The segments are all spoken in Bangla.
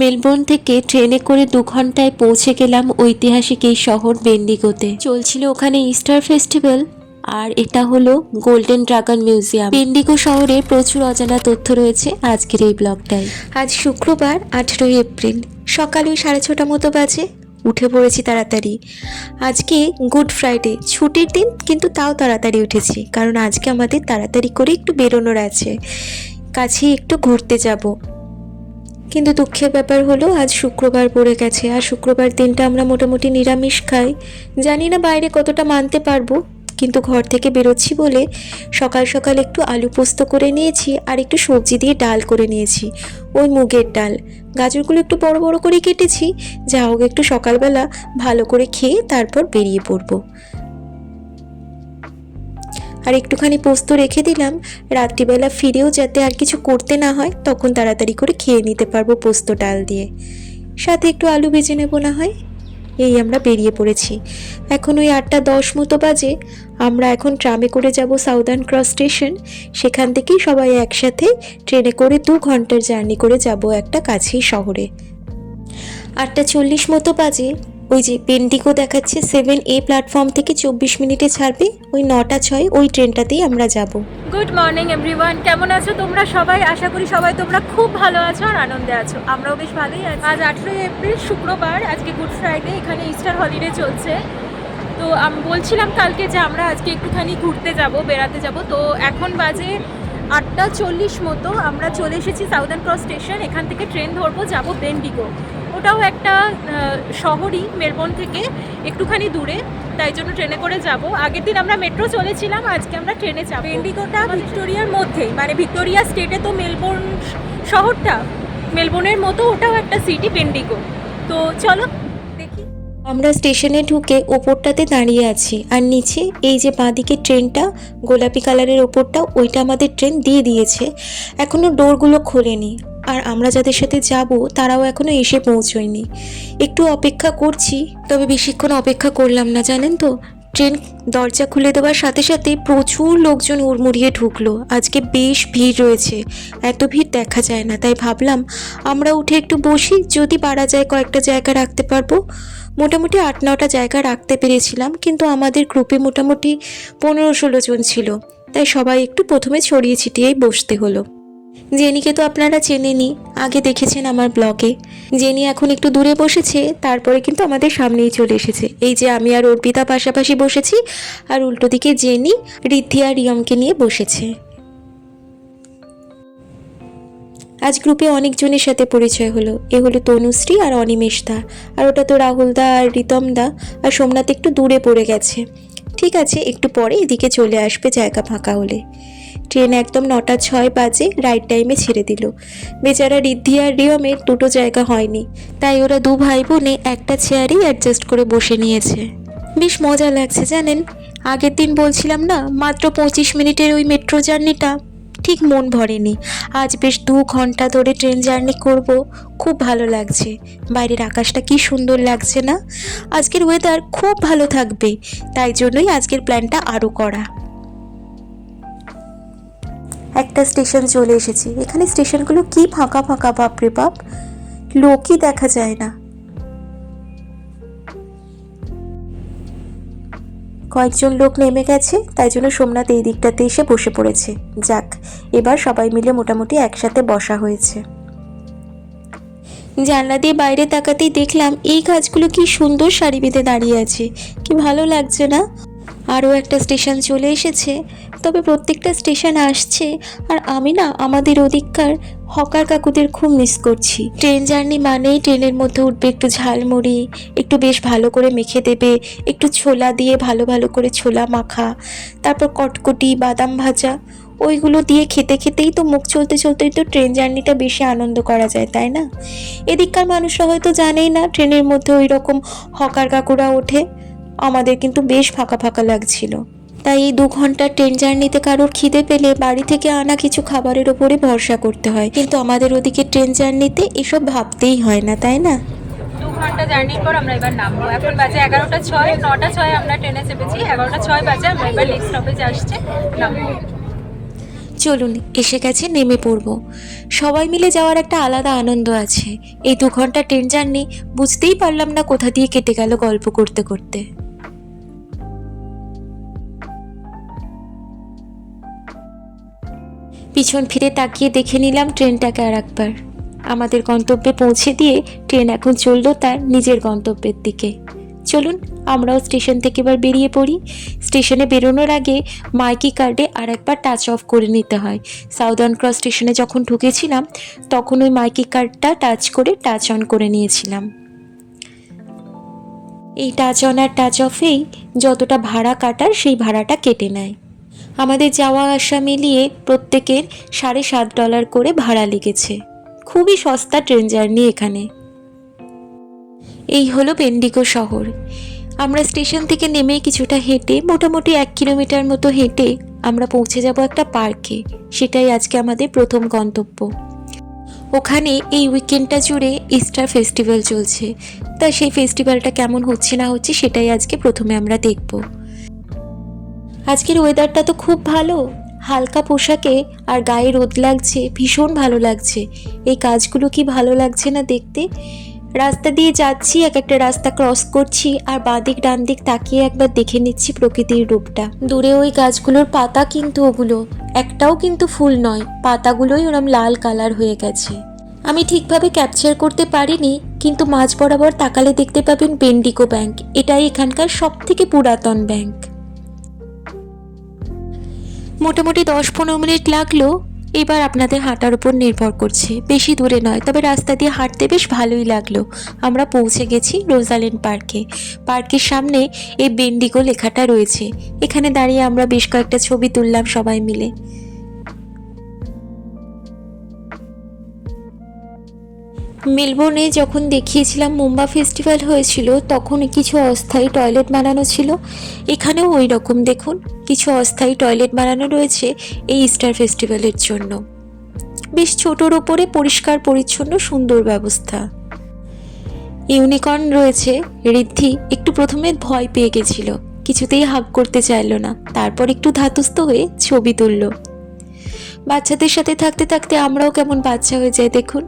মেলবোর্ন থেকে ট্রেনে করে দু ঘন্টায় পৌঁছে গেলাম ঐতিহাসিক এই শহর বেন্ডিগোতে। চলছিল ওখানে ইস্টার ফেস্টিভ্যাল, আর এটা হলো গোল্ডেন ড্রাগন মিউজিয়াম। বেন্ডিগো শহরে প্রচুর অজানা তথ্য রয়েছে আজকের এই ব্লগটায়। আজ শুক্রবার, আঠেরোই এপ্রিল, সকাল ওই সাড়ে ছটা মতো বাজে। উঠে পড়েছি তাড়াতাড়ি। আজকে গুড ফ্রাইডে, ছুটির দিন, কিন্তু তাও তাড়াতাড়ি উঠেছি, কারণ আজকে আমাদের তাড়াতাড়ি করে একটু বেরোনোর আছে। কাছে একটু ঘুরতে যাব। কিন্তু দুঃখের ব্যাপার হলো, আজ শুক্রবার পড়ে গেছে। আর শুক্রবার দিনটা আমরা মোটামুটি নিরামিষ খাই। জানি না বাইরে কতটা মানতে পারব, কিন্তু ঘর থেকে বেরোচ্ছি বলে সকাল সকাল একটু আলু পোস্ত করে নিয়েছি আর একটু সবজি দিয়ে ডাল করে নিয়েছি। ওই মুগের ডাল। গাজরগুলো একটু বড় বড় করে কেটেছি। যা হোক, একটু সকালবেলা ভালো করে খেয়ে তারপর বেরিয়ে পড়ব। আর একটুখানি পোস্ত রেখে দিলাম। রাত্রিবেলা ফিরেও যাতে আর কিছু করতে না হয়, তখন তাড়াতাড়ি করে খেয়ে নিতে পারব পোস্ত ডাল দিয়ে। সাথে একটু আলু ভেজে নেব না হয়? এই আমরা বেরিয়ে পড়েছি। এখন ওই আটটা দশ মতো বাজে। আমরা এখন ট্রামে করে যাব সাউদার্ন ক্রস স্টেশন। সেখান থেকেই সবাই একসাথে ট্রেনে করে দু ঘণ্টার জার্নি করে যাব একটা কাছেই শহরে। আটটা চল্লিশ মতো বাজে। ওই যে পেন্ডিগো দেখাচ্ছে সেভেন এ প্ল্যাটফর্ম থেকে চব্বিশ মিনিটে ছাড়বে, ওই নটা ছয় ওই ট্রেনটাতেই আমরা যাব। গুড মর্নিং এভরিওয়ান কেমন আছো তোমরা সবাই? আশা করি সবাই তোমরা খুব ভালো আছো আর আনন্দে আছো। আমরাও বেশ ভালোই আছি। আজ আঠেরোই এপ্রিল, শুক্রবার, আজকে গুড ফ্রাইডে এখানে ইস্টার হলিডে চলছে। তো আমি বলছিলাম কালকে যে আমরা আজকে একটুখানি ঘুরতে যাব, বেড়াতে যাব। তো এখন বাজে আটটা চল্লিশ মতো। আমরা চলে এসেছি সাউদার্ন ক্রস স্টেশন এখান থেকে ট্রেন ধরবো, যাব বেন্ডিগো ওটাও একটা শহরই মেলবোর্ন থেকে একটুখানি দূরে তাই জন্য ট্রেনে করে যাব। আগের দিন আমরা মেট্রো চলেছিলাম আজকে আমরা ট্রেনে যাব। বেন্ডিগোটা ভিক্টোরিয়ার মধ্যেই মানে ভিক্টোরিয়া স্টেটে তো মেলবোর্ন শহরটা মেলবোর্নের মতো ওটাও একটা সিটি বেন্ডিগো। তো চলো দেখি। আমরা স্টেশনে ঢুকে ওপরটাতে দাঁড়িয়ে আছি আর নিচে এই যে বাঁদিকে ট্রেনটা গোলাপি কালারের ওপরটা ওইটা আমাদের ট্রেন দিয়ে দিয়েছে। এখনও ডোরগুলো খোলেনি। আর আমরা যাদের সাথে যাব, তারাও এখনও এসে পৌঁছয়নি। একটু অপেক্ষা করছি, তবে বেশিক্ষণ অপেক্ষা করলাম না, জানেন তো? ট্রেন দরজা খুলে দেওয়ার সাথে সাথে প্রচুর লোকজন উড়মুড়িয়ে ঢুকলো। আজকে বেশ ভিড় রয়েছে, এত ভিড় দেখা যায় না, তাই ভাবলাম আমরা উঠে একটু বসি, যদি পারা যায় কয়েকটা জায়গা রাখতে পারব। মোটামুটি আট নটা জায়গা রাখতে পেরেছিলাম, কিন্তু আমাদের গ্রুপে মোটামুটি পনেরো ষোলো জন ছিল, তাই সবাই একটু প্রথমে ছড়িয়ে ছিটিয়েই বসতে হলো। জেনিকে তো আপনারা চেনেনই। আগে দেখেছেন আমার ব্লগে। জেনি এখন একটু দূরে বসেছে, তারপরে কিন্তু আমাদের সামনেই চলে এসেছে। এই যে আমি আর অর্পিতা পাশাপাশি বসেছি, আর উল্টো দিকে জেনি রিদ্ধি আর রিয়মকে নিয়ে বসেছে। আজ গ্রুপে অনেকজনের সাথে পরিচয় হলো। এ হলো তনুশ্রী আর অনিমেষদা। আর ওটা তো রাহুলদা আর রিতমদা আর সোমনাথ একটু দূরে পড়ে গেছে। ঠিক আছে, একটু পরে এদিকে চলে আসবে জায়গা ফাঁকা হলে। ট্রেন একদম নটা ছয় বাজে রাইট টাইমে ছেড়ে দিল। বেচারা রিদ্ধি আর রিয়মের দুটো জায়গা হয়নি, তাই ওরা দু ভাই বোনে একটা চেয়ারেই অ্যাডজাস্ট করে বসে নিয়েছে। বেশ মজা লাগছে, জানেন? আগের দিন বলছিলাম না, মাত্র পঁচিশ মিনিটের ওই মেট্রো জার্নিটা ঠিক মন ভরেনি। আজ বেশ দু ঘণ্টা ধরে ট্রেন জার্নি করব, খুব ভালো লাগছে। বাইরের আকাশটা কি সুন্দর লাগছে না? আজকের ওয়েদার খুব ভালো থাকবে, তাই জন্যই আজকের প্ল্যানটা আরও করা। একটা স্টেশন চলে এসেছি। এখানে স্টেশনগুলো কি ফাঁকা ফাঁকা, বাপরে বাপ? লোকই দেখা যায় না। কয়েকজন লোক নেমে গেছে, তাই জন্য সোমনাথ এই দিকটাতে এসে বসে পড়েছে। যাক, এবার সবাই মিলে মোটামুটি একসাথে বসা হয়েছে। জানলা দিয়ে বাইরে তাকাতেই দেখলাম এই গাছগুলো কি সুন্দর সারি বেঁধে দাঁড়িয়ে আছে। কি ভালো লাগছে না? আরও একটা স্টেশন চলে এসেছে। তবে প্রত্যেকটা স্টেশন আসছে আর আমি না আমাদের ওদিককার হকার কাকুদের খুব মিস করছি। ট্রেন জার্নি মানেই ট্রেনের মধ্যে উঠবে একটু ঝালমুড়ি, একটু বেশ ভালো করে মেখে দেবে, একটু ছোলা দিয়ে ভালো ভালো করে ছোলা মাখা, তারপর কটকটি, বাদাম ভাজা, ওইগুলো দিয়ে খেতে খেতেই তো মুখ চলতে চলতেই তো ট্রেন জার্নিটা বেশি আনন্দ করা যায়, তাই না? এদিককার মানুষরা হয়তো জানেই না ট্রেনের মধ্যে ওই রকম হকার কাকুরা ওঠে। আমাদের কিন্তু বেশ ফাঁকা ফাঁকা লাগছিল। তাই এই দু ঘণ্টার ট্রেন জার্নিতে কারোর খিদে পেলে বাড়ি থেকে আনা কিছু খাবারের ওপরে ভরসা করতে হয়। কিন্তু আমাদের ওদিকে ট্রেন জার্নিতে এসব ভাবতেই হয় না তাই না? ঘণ্টা জার্নির পর আমরা এবার নামবো। এখন বাজে এগারোটা ছয় নটা ছয় আমরা ট্রেনে চেপেছি। এগারোটা ছয় বাজে আমরা এবার নেক্সট স্টপেজে আসছে। নামবো। চলুন এসে গেছে নেমে পড়ব। সবাই মিলে যাওয়ার একটা আলাদা আনন্দ আছে। এই দু ঘণ্টা ট্রেন জার্নি বুঝতেই পারলাম না কোথা দিয়ে কেটে গেল গল্প করতে করতে। পিছন ফিরে তাকিয়ে দেখে নিলাম ট্রেনটাকে আর একবার। আমাদের গন্তব্যে পৌঁছে দিয়ে ট্রেন এখন চলল তার নিজের গন্তব্যের দিকে। চলুন, আমরাও স্টেশন থেকে এবার বেরিয়ে পড়ি। স্টেশনে বেরোনোর আগে মাইকি কার্ডে আর একবার টাচ অফ করে নিতে হয়। সাউদার্ন ক্রস স্টেশনে যখন ঢুকেছিলাম, তখন ওই মাইকি কার্ডটা টাচ করে টাচ অন করে নিয়েছিলাম। এই টাচ অন আর টাচ অফেই যতটা ভাড়া কাটার, সেই ভাড়াটা কেটে নেয়। আমাদের যাওয়া আসা মিলিয়ে প্রত্যেকের সাড়ে সাত ডলার করে ভাড়া লেগেছে। খুবই সস্তা ট্রেন জার্নি এখানে। এই হলো বেন্ডিগো শহর। আমরা স্টেশন থেকে নেমে কিছুটা হেঁটে, মোটামুটি এক কিলোমিটার মতো হেঁটে আমরা পৌঁছে যাব একটা পার্কে। সেটাই আজকে আমাদের প্রথম গন্তব্য। ওখানে এই উইকেন্ডটা জুড়ে ইস্টার ফেস্টিভ্যাল চলছে। তা সেই ফেস্টিভ্যালটা কেমন হচ্ছে না হচ্ছে সেটাই আজকে প্রথমে আমরা দেখব। আজকের ওয়েদারটা তো খুব ভালো। হালকা পোশাকে আর গায়ে রোদ লাগছে, ভীষণ ভালো লাগছে। এই কাজগুলো কি ভালো লাগছে না দেখতে? রাস্তা দিয়ে যাচ্ছি, এক একটা রাস্তা ক্রস করছি আর বাঁদিক ডান দিক তাকিয়ে একবার দেখে নিচ্ছি প্রকৃতির রূপটা। দূরে ওই গাছগুলোর পাতা কিন্তু ওগুলো, একটাও কিন্তু ফুল নয়, পাতাগুলোই ওরম লাল কালার হয়ে গেছে। আমি ঠিকভাবে ক্যাপচার করতে পারিনি, কিন্তু মাঝ বরাবর তাকালে দেখতে পাবেন বেন্ডিকো ব্যাংক এটাই এখানকার সব থেকে পুরাতন ব্যাংক মোটামুটি দশ পনেরো মিনিট লাগল। এবার আপনাদের হাঁটার উপর নির্ভর করছে। বেশি দূরে নয়, তবে রাস্তা দিয়ে হাঁটতে বেশ ভালোই লাগল। আমরা পৌঁছে গেছি রোজালেন পার্কে। পার্কের সামনে এই বেন্ডিগো লেখাটা রয়েছে। এখানে দাঁড়িয়ে আমরা বেশ কয়েকটা ছবি তুললাম সবাই মিলে। মেলবোর্নে যখন দেখিয়েছিলাম মুম্বা ফেস্টিভ্যাল হয়েছিল, তখন কিছু অস্থায়ী টয়লেট বানানো ছিল। এখানেও ওই রকম দেখুন, কিছু অস্থায়ী টয়লেট বানানো রয়েছে এই ইস্টার ফেস্টিভ্যালের জন্য। বেশ ছোটোর ওপরে পরিষ্কার, পরিচ্ছন্ন, সুন্দর ব্যবস্থা। ইউনিকর্ন রয়েছে, ঋদ্ধি, একটু প্রথমে ভয় পেয়ে গেছিল, কিছুতেই হাব করতে চাইলো না, তারপর একটু ধাতস্থ হয়ে ছবি তুললো। বাচ্চাদের সাথে থাকতে থাকতে আমরাও কেমন বাচ্চা হয়ে যাই দেখুন।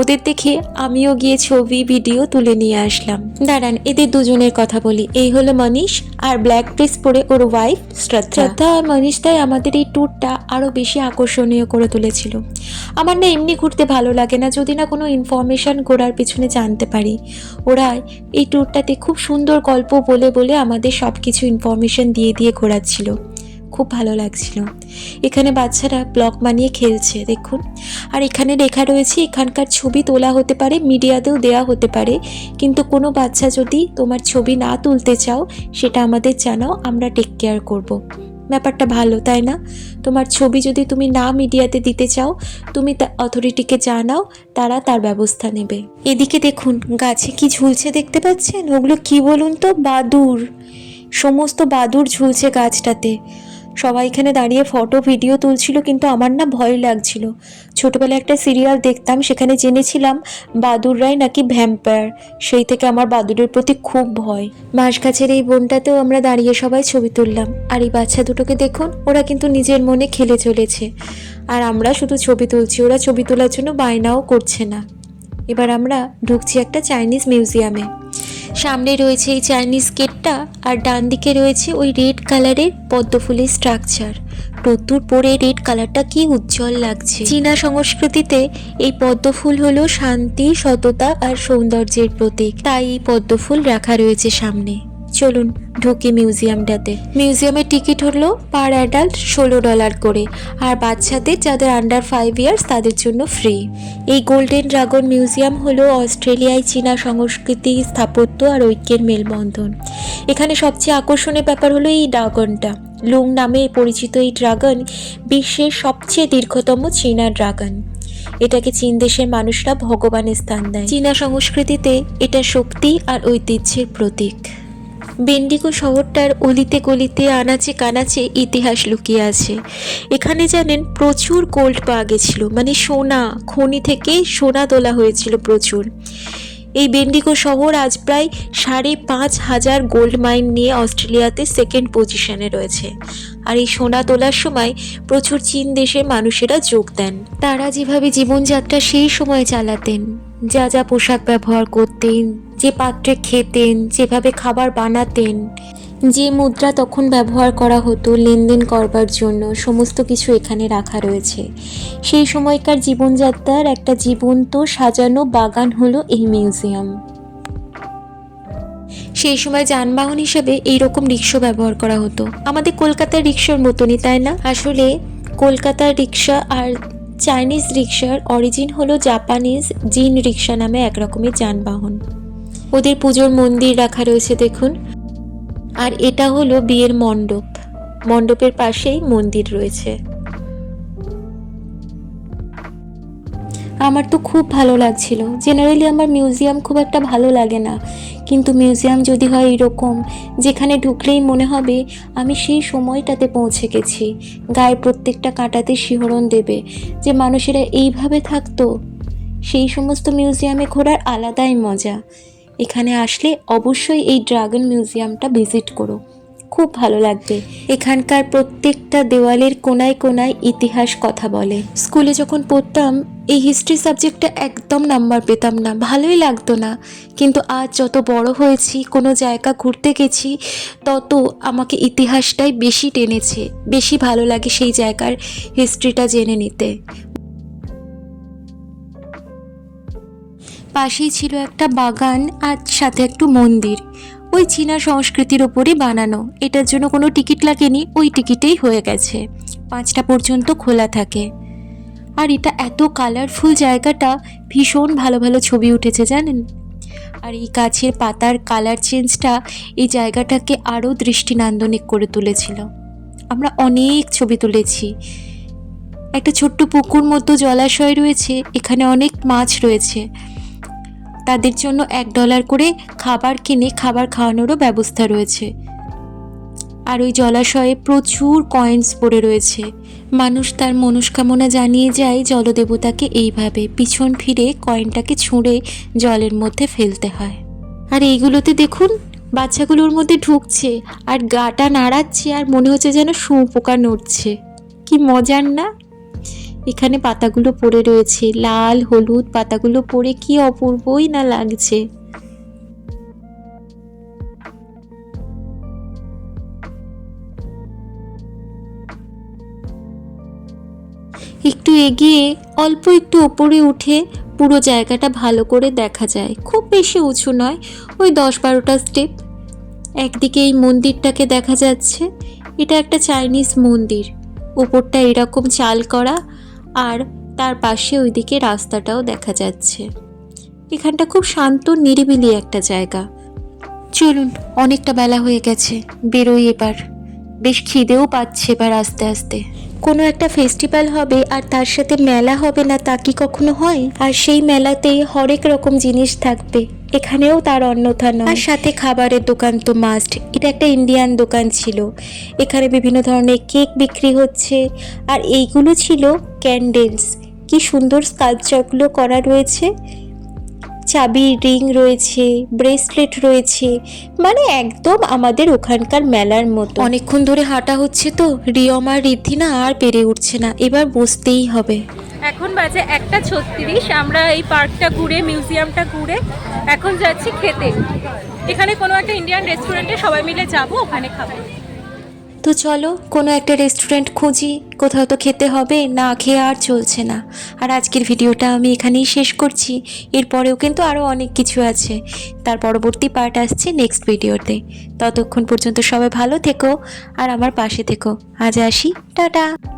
ওদের দেখে আমিও গিয়ে ছবি, ভিডিও তুলে নিয়ে আসলাম। দাঁড়ান, এদের দুজনের কথা বলি। এই হলো মনীষ আর ব্ল্যাক ড্রেস পরে ওর ওয়াইফ শ্রদ্ধা। আর মনীষ তাই আমাদের এই ট্যুরটা আরও বেশি আকর্ষণীয় করে তুলেছিল। আমার না এমনি ঘুরতে ভালো লাগে না, যদি না কোনো ইনফরমেশন ঘোরার পিছনে জানতে পারি। ওরা এই ট্যুরটাতে খুব সুন্দর গল্প বলে বলে আমাদের সব কিছু ইনফরমেশন দিয়ে দিয়ে ঘোরাচ্ছিল। খুব ভালো লাগছিল। এখানে বাচ্চারা ব্লক বানিয়ে খেলছে, দেখুন। আর এখানে লেখা রয়েছে, এখানকার ছবি তোলা হতে পারে, মিডিয়াতেও দেওয়া হতে পারে। কিন্তু কোনো বাচ্চা যদি তোমার ছবি না তুলতে চাও, সেটা আমাদের জানাও, আমরা টেক কেয়ার করব। ব্যাপারটা ভালো, তাই না? তোমার ছবি যদি তুমি না মিডিয়াতে দিতে চাও, তুমি অথরিটিকে জানাও, তারা তার ব্যবস্থা নেবে। এদিকে দেখুন, গাছে কি ঝুলছে দেখতে পাচ্ছেন? ওগুলো কি বলুন তো? বাদুর সমস্ত বাদুর ঝুলছে গাছটাতে। সবাই এখানে দাঁড়িয়ে ফটো ভিডিও তুলছিল, কিন্তু আমার না ভয় লাগছিল। ছোটবেলায় একটা সিরিয়াল দেখতাম, সেখানে জেনেছিলাম বাদুর রায় নাকি ভ্যাম্পায়ার সেই থেকে আমার বাদুরের প্রতি খুব ভয়। মাস গাছের এই বনটাতেও আমরা দাঁড়িয়ে সবাই ছবি তুললাম। আর এই বাচ্চা দুটোকে দেখুন, ওরা কিন্তু নিজের মনে খেলে চলেছে। আর আমরা শুধু ছবি তুলছি, ওরা ছবি তোলার জন্য বায়নাও করছে না। এবার আমরা ঢুকছি একটা চাইনিজ মিউজিয়ামে সামনে রয়েছে এই চাইনিজ গেটটা আর ডান দিকে রয়েছে ওই রেড কালারের পদ্ম ফুলের স্ট্রাকচার প্রত্যুর পরে রেড কালারটা কি উজ্জ্বল লাগছে। চীনা সংস্কৃতিতে এই পদ্ম ফুল হলো শান্তি, সততা আর সৌন্দর্যের প্রতীক। তাই এই পদ্মফুল রাখা রয়েছে সামনে। চলুন ঢুকি মিউজিয়ামটাতে। মিউজিয়ামের টিকিট হলো পার অ্যাডাল্ট ষোলো ডলার করে, আর বাচ্চাদের যাদের আন্ডার ফাইভ ইয়ার্স তাদের জন্য ফ্রি এই গোল্ডেন ড্রাগন মিউজিয়াম হলো অস্ট্রেলিয়ায় চীনা সংস্কৃতি, স্থাপত্য আর ঐক্যের মেলবন্ধন। এখানে সবচেয়ে আকর্ষণীয় ব্যাপার হলো এই ড্রাগনটা লুং নামে পরিচিত এই ড্রাগন বিশ্বের সবচেয়ে দীর্ঘতম চীনা ড্রাগন এটাকে চীন দেশের মানুষরা ভগবানের স্থান দেয়। চীনা সংস্কৃতিতে এটা শক্তি আর ঐতিহ্যের প্রতীক। বেন্ডিগো শহরটার অলিতে গলিতে, আনাচে কানাচে ইতিহাস লুকিয়ে আছে। এখানে জানেন, প্রচুর গোল্ড পাওয়া গেছিল। মানে সোনা, খনি থেকে সোনা তোলা হয়েছিল প্রচুর। এই বেন্ডিগো শহর আজ প্রায় সাড়ে পাঁচ হাজার গোল্ড মাইন নিয়ে অস্ট্রেলিয়াতে সেকেন্ড পজিশনে রয়েছে। আর এই সোনা তোলার সময় প্রচুর চীন দেশের মানুষেরা যোগ দেন। তারা যেভাবে জীবনযাত্রা সেই সময় চালাতেন, যা যা পোশাক ব্যবহার করতেন, যে পাত্রে খেতেন, যেভাবে খাবার বানাতেন যে মুদ্রা তখন ব্যবহার করা হতো লেনদেন করবার জন্য, সমস্ত কিছু এখানে রাখা রয়েছে। সেই সময়কার জীবনযাত্রার একটা জীবন্ত সাজানো বাগান হলো এই মিউজিয়াম। সেই সময় যানবাহন হিসেবে এইরকম রিক্সা ব্যবহার করা হতো। আমাদের কলকাতার রিক্সার মতনই, তাই না? আসলে কলকাতার রিক্সা আর চাইনিজ রিক্সার অরিজিন হলো জাপানিজ জিন রিক্সা নামে এক রকমের যানবাহন। ওদের পুজোর মন্দির রাখা রয়েছে, দেখুন। আর এটা হলো বিয়ের মণ্ডপ। মণ্ডপের পাশেই মন্দির রয়েছে। আমার তো খুব ভালো লাগছিল। জেনারেলি আমার মিউজিয়াম খুব একটা ভালো লাগে না। কিন্তু মিউজিয়াম যদি হয় এরকম, যেখানে ঢুকলেই মনে হবে আমি সেই সময়টাতে পৌঁছে গেছি। গায়ে প্রত্যেকটা কাঁটাতে শিহরণ দেবে। যে মানুষেরা এইভাবে থাকতো, সেই সমস্ত মিউজিয়ামে ঘোরার আলাদাই মজা। এখানে আসলে অবশ্যই এই ড্রাগন মিউজিয়ামটা ভিজিট করো। খুব ভালো লাগবে। এখানকার প্রত্যেকটা দেওয়ালের কোনায় কোনায় ইতিহাস কথা বলে। স্কুলে যখন পড়তাম, এই হিস্ট্রি সাবজেক্টটা একদম নাম্বার পেতাম না। ভালোই লাগতো না। কিন্তু আজ যত বড় হয়েছি, কোনো জায়গা ঘুরতে গেছি, তত আমাকে ইতিহাসটাই বেশি টেনেছে। বেশি ভালো লাগে সেই জায়গার হিস্ট্রিটা জেনে নিতে। পাশেই ছিল একটা বাগান আর সাথে একটু মন্দির। ওই চীনা সংস্কৃতির ওপরই বানানো। এটার জন্য কোনো টিকিট লাগেনি, ওই টিকিটেই হয়ে গেছে। পাঁচটা পর্যন্ত খোলা থাকে। আর এটা এত কালারফুল জায়গাটা, ভীষণ ভালো ভালো ছবি উঠেছে জানেন? আর এই গাছের পাতার কালার চেঞ্জটা এই জায়গাটাকে আরও দৃষ্টিনান্দনিক করে তুলেছিল। আমরা অনেক ছবি তুলেছি। একটা ছোট্ট পুকুর মতো জলাশয় রয়েছে, এখানে অনেক মাছ রয়েছে। তাদের জন্য এক ডলার করে খাবার কিনে খাবার খাওয়ানোরও ব্যবস্থা রয়েছে। আর ওই জলাশয়ে প্রচুর কয়েন্স পড়ে রয়েছে। মানুষ তার মনস্কামনা জানিয়ে যায় জলদেবতাকে এইভাবে পিছন ফিরে কয়েনটাকে ছুঁড়ে জলের মধ্যে ফেলতে হয়। আর এইগুলোতে দেখুন, বাচ্চাগুলোর মধ্যে ঢুকছে আর গাটা নাড়াচ্ছে আর মনে হচ্ছে যেন শুঁপোকা নড়ছে। কি মজার না? এখানে পাতাগুলো পড়ে রয়েছে। লাল, হলুদ পাতাগুলো পড়ে কি অপূর্বই না লাগছে। একটু এগিয়ে, অল্প একটু ওপরে উঠে পুরো জায়গাটা ভালো করে দেখা যায়। খুব বেশি উঁচু নয়, ওই দশ বারোটা স্টেপ। একদিকে এই মন্দিরটাকে দেখা যাচ্ছে। এটা একটা চাইনিজ মন্দির। ওপরটা এরকম চাল করা আর তার পাশে ওইদিকে রাস্তাটাও দেখা যাচ্ছে। এখানটা খুব শান্ত, নিরিবিলি একটা জায়গা। চলুন, অনেকটা বেলা হয়ে গেছে। বেরোই এবার। বেশ খিদেও পাচ্ছে এবার আস্তে আস্তে। কোনো একটা ফেস্টিভ্যাল হবে আর তার সাথে মেলা হবে না তা কি কখনো হয়? আর সেই মেলাতে হরেক রকম জিনিস থাকবে। এখানেও তার অন্যথা নয়। আর সাথে খাবারের দোকান তো মাস্ট এটা একটা ইন্ডিয়ান দোকান ছিল। এখানে বিভিন্ন ধরনের কেক বিক্রি হচ্ছে। আর এইগুলো ছিল ক্যান্ডেলস কি সুন্দর স্কাল্পচারগুলো করা রয়েছে। চাবির রিং রয়েছে ব্রেসলেট রয়েছে মানে একদম আমাদের ওখানকার মেলার মতো। অনেকক্ষণ ধরে হাঁটা হচ্ছে তো রিয়ম আর রিদ্ধি না আর পেরে উঠছে না এবার বসতেই হবে। এখন বাজে একটা ছত্রিশ আমরা এই পার্কটা ঘুরে মিউজিয়ামটা ঘুরে এখন যাচ্ছি খেতে। এখানে কোনো একটা ইন্ডিয়ান রেস্টুরেন্টে সবাই মিলে যাব ওখানে খাব। তো চলো, কোনো একটা রেস্টুরেন্ট খুঁজি, কোথাও তো খেতে হবে, না খেয়ে আর চলছে না। আর আজকের ভিডিওটা আমি এখানেই শেষ করছি। এরপরেও কিন্তু আরও অনেক কিছু আছে। তার পরবর্তী পার্ট আসছে নেক্সট ভিডিওতে ততক্ষণ পর্যন্ত সবাই ভালো থেকো, আর আমার পাশে থেকো। আজ আসি, টাটা!